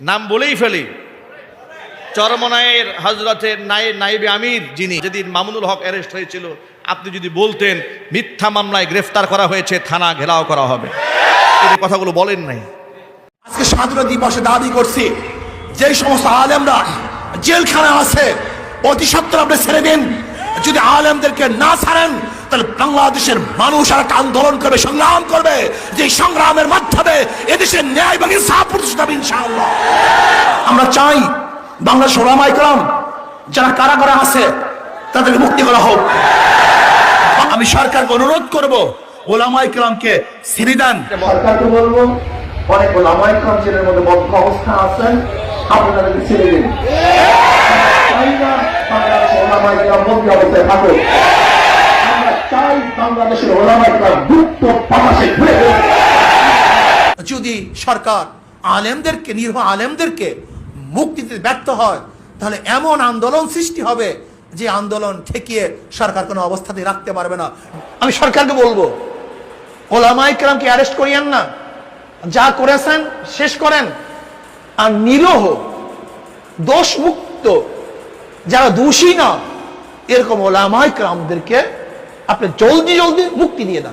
নাম বলেই ফেলি। চরমনায়ের হজরতের নাই নাইবে আমির, যিনি যেদিন মামুনুল হক অ্যারেস্ট হয়েছিল, আপনি যদি বলতেন, মিথ্যা মামলায় গ্রেফতার করা হয়েছে, থানা ঘেরাও করা হবে। এই কথাগুলো বলেন নাই। আজকে স্বাধীনতা দিবসে দাবি করছি যে সমস্ত আলেমরা জেলখানা আছে অতি সত্তর আপনি ছেড়ে দিন। যদি আলেমদেরকে না ছাড়েন, তাহলে বাংলাদেশের মানুষ আর একটা আন্দোলন করবে, সংগ্রাম করবে, যে সংগ্রামের মাধ্যমে এদেশের ন্যায় এবং ইনসাফ প্রতিষ্ঠা হবে ইনশাআল্লাহ আমরা চাই। বাংলা সোলামাই করম যারা কারাগারে আছে তাদেরকে মুক্তি করা হোক। আমি সরকারকে অনুরোধ করব ওলামাই করমকে ছেড়ে দেন। সরকারকে বলব অনেক ওলামাই কাউন্সিলের মধ্যে বদ্ধ অবস্থা আছেন আপনাদেরকে ছেড়ে দিন। ওলামাই কালাম বদ্ধ অবস্থায় থাকুক আমরা চাই বাংলাদেশের ওলামাই কালাম বাতাসে ঘুরে যদি সরকার আলেমদেরকে নিরীহ আলেমদেরকে মুক্তি দিতে ব্যর্থ হয়, তাহলে এমন আন্দোলন সৃষ্টি হবে যে আন্দোলন ঠেকিয়ে সরকার কোনো অবস্থাতে রাখতে পারবে না। আমি সরকারকে বলব ওলামাই কেরামকে অ্যারেস্ট করিয়েন না। যা করেছেন, শেষ করেন। আর নিরহ দোষ মুক্ত যারা দোষী না, এরকম ওলামাই কেরামদেরকে আপনি জলদি জলদি মুক্তি দিয়ে দেন।